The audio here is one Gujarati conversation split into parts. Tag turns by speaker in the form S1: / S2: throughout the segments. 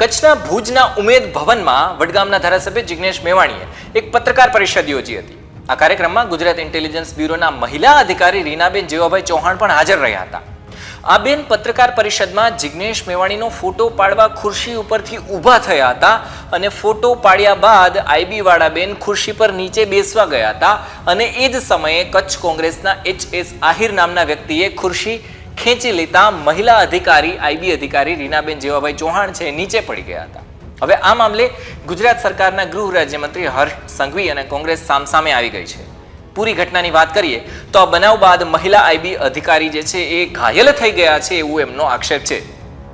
S1: કચ્છના ભુજના ઉમેદ ભવનમાં વડગામના ધારાસભ્ય જિગ્નેશ મેવાણીએ એક પત્રકાર પરિષદ યોજી હતી. આ કાર્યક્રમમાં ગુજરાત ઇન્ટેલિજન્સ બ્યુરોના મહિલા અધિકારી રીનાબેન જેવાભાઈ ચૌહાણ પણ હાજર રહ્યા હતા. આ બેન પત્રકાર પરિષદમાં જિગ્નેશ મેવાણીનો ફોટો પાડવા ખુરશી ઉપરથી ઊભા થયા હતા અને ફોટો પાડ્યા બાદ આઈબી વાળા બેન ખુરશી પર નીચે બેસવા ગયા હતા અને એ જ સમયે કચ્છ કોંગ્રેસના એચ એસ આહિર નામના વ્યક્તિએ ખુરશી ખેંચી લેતા મહિલા અધિકારી આઈબી અધિકારી રીનાબેન જેવાભાઈ ચૌહાણ છે નીચે પડી ગયા હતા. હવે આ મામલે ગુજરાત સરકારના ગૃહ રાજ્યમંત્રી હર્ષ સંઘવી અને કોંગ્રેસ સામસામે આવી ગઈ છે. પૂરી ઘટનાની વાત કરીએ તો આ બનાવ બાદ મહિલા આઈબી અધિકારી જે છે એ ઘાયલ થઈ ગયા છે એવું એમનો આક્ષેપ છે.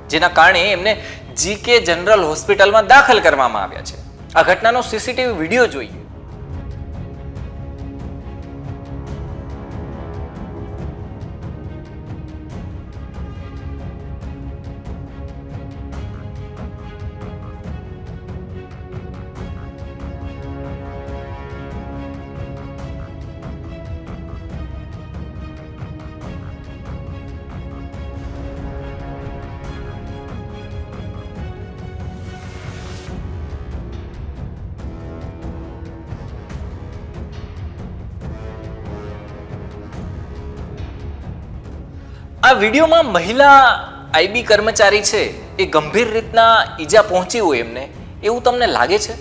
S1: જેના કારણે એમને જીકે જનરલ હોસ્પિટલમાં દાખલ કરવામાં આવ્યા છે. આ ઘટનાનો સીસીટીવી વીડિયો જોઈએ. આ વિડીયોમાં મહિલા આઈબી કર્મચારી છે, એ ગંભીર રીતના ઈજા પહોંચી હોય એમને, એવું તમને લાગે છે?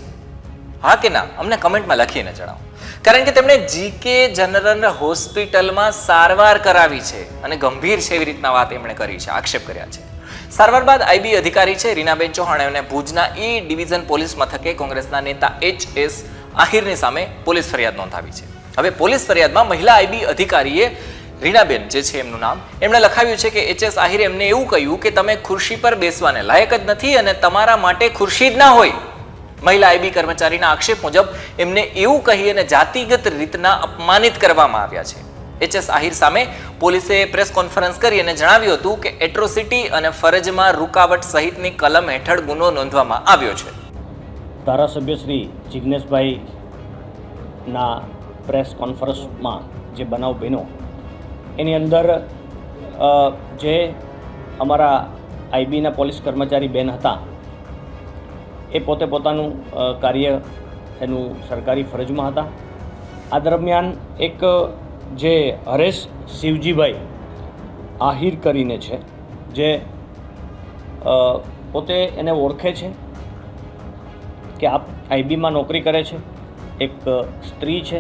S1: હા કે ના? અમને કમેન્ટમાં લખીને જણાવો. કારણ કે તેમણે જીકે જનરલ હોસ્પિટલમાં સારવાર કરાવી છે અને ગંભીર છે એવી રીતના વાત એમણે કરી છે, આક્ષેપ કર્યા છે. સારવાર બાદ આઈબી અધિકારી છે, રીનાબેન ચૌહાણ અને ભુજના ઈ ડિવિઝન પોલીસ મથકે કોંગ્રેસના નેતા એચ એસ આહિરની સામે પોલીસ ફરિયાદ નોંધાવી છે. હવે પોલીસ ફરિયાદમાં મહિલા આઈબી અધિકારીએ રીનાબેન જે છે એમનું નામ, એમણે લખાવ્યું છે કે એચ એસ આહિરે એમને એવું કહ્યું કે તમે ખુરશી પર બેસવાને લાયક જ નથી અને તમારા માટે ખુરશી જ ના હોય. મહિલા આઈબી કર્મચારીના આક્ષેપ મુજબ એમને એવું કહી અને જાતિગત રીતના અપમાનિત કરવામાં આવ્યા છે. એચ એસ આહિર સામે પોલીસે પ્રેસ કોન્ફરન્સ કરી અને જણાવ્યું હતું કે એટ્રોસિટી અને ફરજમાં રૂકાવટ સહિતની કલમ હેઠળ ગુનો નોંધવામાં આવ્યો છે.
S2: ધારાસભ્ય શ્રી જિજ્ઞેશભાઈ ના પ્રેસ કોન્ફરન્સમાં જે બનાવ બન્યો એની અંદર જે અમારા આઈબીના પોલીસ કર્મચારી બેન હતા, એ પોતે પોતાનું કાર્ય એનું સરકારી ફરજમાં હતા. આ દરમિયાન એક, જે હરેશ શિવજીભાઈ આહિર કરીને છે, જે પોતે એને ઓળખે છે કે આપ આઈબીમાં નોકરી કરે છે, એક સ્ત્રી છે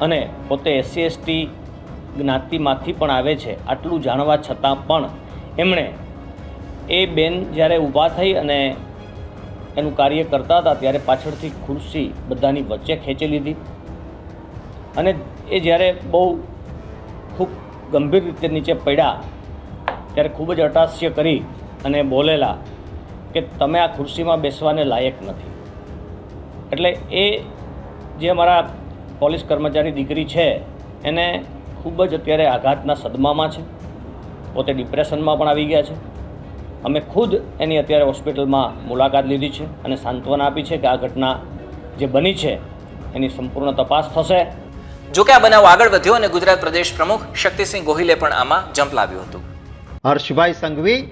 S2: અને પોતે એસસી, એસટી જ્ઞાતિમાંથી પણ આવે છે, આટલું જાણવા છતાં પણ એમણે એ બેન જ્યારે ઊભા થઈ અને એનું કાર્ય કરતા હતા, ત્યારે પાછળથી ખુરશી બધાની વચ્ચે ખેંચી લીધી. અને એ જ્યારે બહુ ખૂબ ગંભીર રીતે નીચે પડ્યા, ત્યારે ખૂબ જ અટાસ્ય કરી અને બોલેલા કે તમે આ ખુરશીમાં બેસવાને લાયક નથી. એટલે એ જે અમારા પોલીસ કર્મચારી દીકરી છે, એને ખૂબ જ અત્યારે આઘાતના સદમામાં છે. પોતે ડિપ્રેશનમાં પણ આવી ગયા છે. અમે ખુદ એની અત્યારે હોસ્પિટલમાં મુલાકાત લીધી છે અને સાંત્વના આપી છે કે આ ઘટના જે બની છે એની સંપૂર્ણ તપાસ થશે.
S1: જો કે આ બનાવ આગળ વધ્યો અને ગુજરાત પ્રદેશ પ્રમુખ શક્તિસિંહ ગોહિલે પણ આમાં જંપ લાવ્યું હતું.
S3: હર્ષભાઈ સંઘવી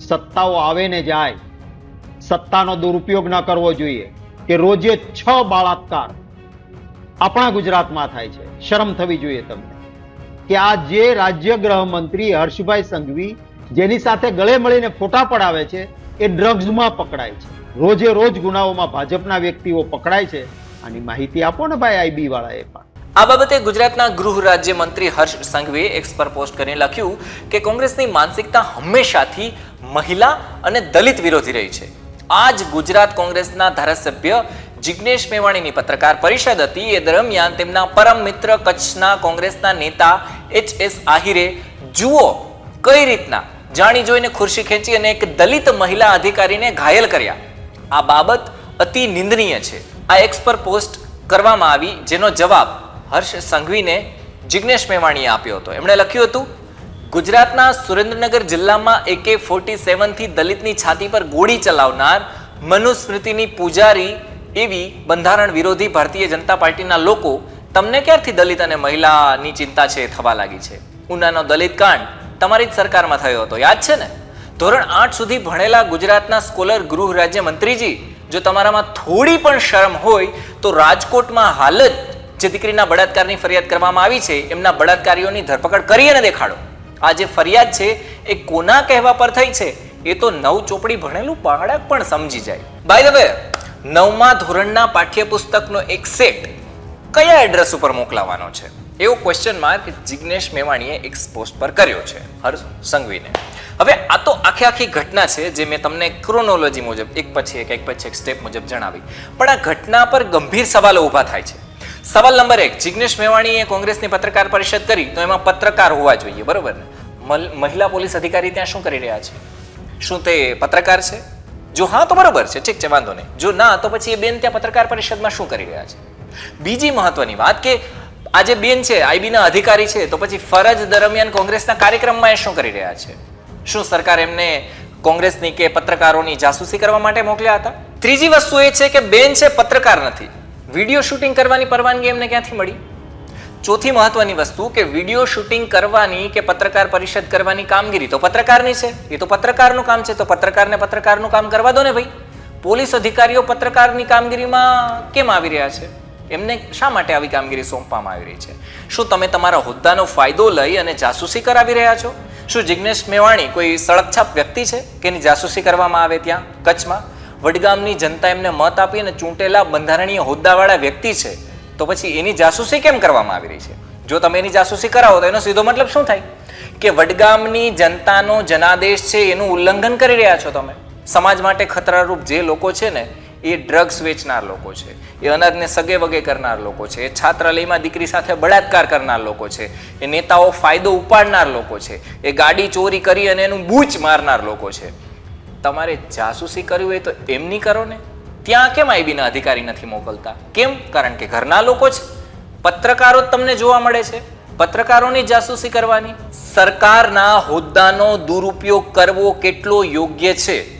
S3: સત્તાઓ આવે ને જાય. સત્તાનો દુરુપયોગ ન કરવો જોઈએ કે રોજે છ બળાત્કાર. આપણા ગુજરાતમાં થાય છે. શરમ થવી જોઈએ તમને. કે આ જે રાજ્ય ગૃહમંત્રી હર્ષભાઈ સંઘવી જેની સાથે ગળે મળીને ફોટા પડાવે છે, એ ડ્રગ્સમાં પકડાય છે. રોજે રોજ ગુનાઓમાં ભાજપના વ્યક્તિઓ પકડાય છે. આની માહિતી આપો ને ભાઈ આઈબી વાળાએ પણ.
S1: આ બાબતે ગુજરાતના ગૃહ રાજ્યમંત્રી હર્ષ સંઘવીએ એક્સ પર પોસ્ટ કરીને લખ્યું કે કોંગ્રેસની માનસિકતા હંમેશાથી મહિલા અને દલિત વિરોધી રહી છે. આ જ ગુજરાત કોંગ્રેસના ધારાસભ્ય જિગ્નેશ મેવાણીની પત્રકાર પરિષદ હતી. એ દરમિયાન તેમના પરમ મિત્ર કચ્છના કોંગ્રેસના નેતા એચ એસ આહિરે જુઓ કઈ રીતના? જાણી જોઈને ખુરશી ખેંચી અને એક દલિત મહિલા અધિકારીને ઘાયલ કર્યા. આ બાબત અતિ નિંદનીય છે. આ એક્સ પર પોસ્ટ કરવામાં આવી, જેનો જવાબ હર્ષ સંઘવીને જિગ્નેશ મેવાણીએ આપ્યો હતો. એમણે લખ્યું હતું, ગુજરાતના સુરેન્દ્રનગર જિલ્લામાં એકે ફોર્ટી સેવનથી દલિતની છાતી પર ગોળી ચલાવનાર, મનુસ્મૃતિની પૂજારી એવી બંધારણ વિરોધી ભારતીય જનતા પાર્ટીના લોકો તમને ક્યારથી દલિત અને મહિલાની ચિંતા છે, થવા લાગી છે? ઉનાનો દલિત કાંડ તમારી જ સરકારમાં થયો હતો, યાદ છે ને? ધોરણ આઠ સુધી ભણેલા ગુજરાતના સ્કોલર ગૃહ રાજ્ય મંત્રીજી, જો તમારામાં થોડી પણ શરમ હોય, તો રાજકોટમાં હાલ જ જે દીકરીના બળાત્કારની ફરિયાદ કરવામાં આવી છે, એમના બળાત્કારીઓની ધરપકડ કરી અને દેખાડો. આ જે ફરિયાદ છે, એ કોના કહેવા પર થઈ છે? એ તો નવ ચોપડી ભણેલું બાળક પણ સમજી જાય. બાય ધ વે નવમા ધોરણના પાઠ્યપુસ્તકનો એક સેટ કયા એડ્રેસ ઉપર મોકલાવાનો છે? એવો ક્વેશ્ચન માર્ક જિગ્નેશ મેવાણીએ એક પોસ્ટ પર કર્યો છે. હર્ષ સંઘવીને. હવે આ તો આખી આખી ઘટના છે જે મેં તમને ક્રોનોલોજી મુજબ, એક પછી એક એક પછી એક સ્ટેપ મુજબ જણાવી. પણ આ ઘટના પર ગંભીર સવાલો ઊભા થાય છે. સવાલ નંબર એક, જિગ્નેશ મેવાણીએ કોંગ્રેસની પત્રકાર પરિષદ કરી તો એમાં પત્રકાર હોવા જોઈએ, બરોબર ને? મહિલા પોલીસ અધિકારી ત્યાં શું કરી રહ્યા છે? શું તે પત્રકાર છે? જો હા તો બરોબર છે, ઠીક છે, વાંધો નહીં. જો ના, તો પછી એ બેન ત્યાં પત્રકાર પરિષદમાં શું કરી રહ્યા છે? બીજી મહત્વની વાત કે આ જે બેન છે, આઈબીના અધિકારી છે, તો પછી ફરજ દરમિયાન કોંગ્રેસના કાર્યક્રમમાં એ શું કરી રહ્યા છે? શું સરકાર એમને કોંગ્રેસની કે પત્રકારોની જાસૂસી કરવા માટે મોકલ્યા હતા? ત્રીજી વસ્તુ એ છે કે બેન છે, પત્રકાર નથી. વીડિયો શૂટિંગ કરવાની પરવાનગી એમને ક્યાંથી મળી? ચોથી મહત્વની વસ્તુ કે વીડિયો શૂટિંગ કરવાની કે પત્રકાર પરિષદ કરવાની કામગીરી તો પત્રકારની છે. એ તો પત્રકારનું કામ છે, તો પત્રકારને પત્રકારનું કામ કરવા દો ને ભાઈ. પોલીસ અધિકારીઓ પત્રકારની કામગીરીમાં કેમ આવી રહ્યા છે? એમને શા માટે આવી કામગીરી સોંપવામાં આવી રહી છે? શું તમે તમારા હોદ્દાનો ફાયદો લઈ અને જાસૂસી કરાવી રહ્યા છો? શું જિગ્નેશ મેવાણી કોઈ સળગછાપ વ્યક્તિ છે કે એની જાસૂસી કરવામાં આવે ત્યાં, કચ્છમાં? વડગામની જનતા એમને મત આપી અને ચૂંટેલા બંધારણીય હોદ્દાવાળા વ્યક્તિ છે, તો પછી એની જાસૂસી કેમ કરવામાં આવી રહી છે? જો તમે એની જાસૂસી કરાવો તો એનો સીધો મતલબ શું થાય? કે વડગામની જનતાનો જનાદેશ છે એનું ઉલ્લંઘન કરી રહ્યા છો તમે? સમાજ માટે ખતરારૂપ જે લોકો છે ને એ ડ્રગ્સ વેચનાર લોકો છે. એ અનાજને સગે વગે કરનાર લોકો છે. એ છાત્રાલયમાં દીકરી સાથે બળાત્કાર કરનાર લોકો છે. એ નેતાઓ ફાયદો ઉપાડનાર લોકો છે. એ ગાડી ચોરી કરી અને એનું બૂચ મારનાર લોકો છે. તમારે જાસૂસી કરવી હોય તો એમની કરો ને. ત્યાં કેમ આઈબીના અધિકારી નથી મોકલતા? કેમ? કારણ કે ઘરના લોકો છે પત્રકારો જ તમને જોવા મળે છે. પત્રકારોની જાસૂસી કરવાની. સરકારના હોદ્દાનો દુરુપયોગ કરવો કેટલો યોગ્ય છે?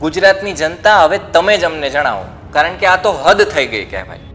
S1: ગુજરાતની જનતા હવે તમે જ અમને જણાવો. કારણ કે આ તો હદ થઈ ગઈ કહેવાય.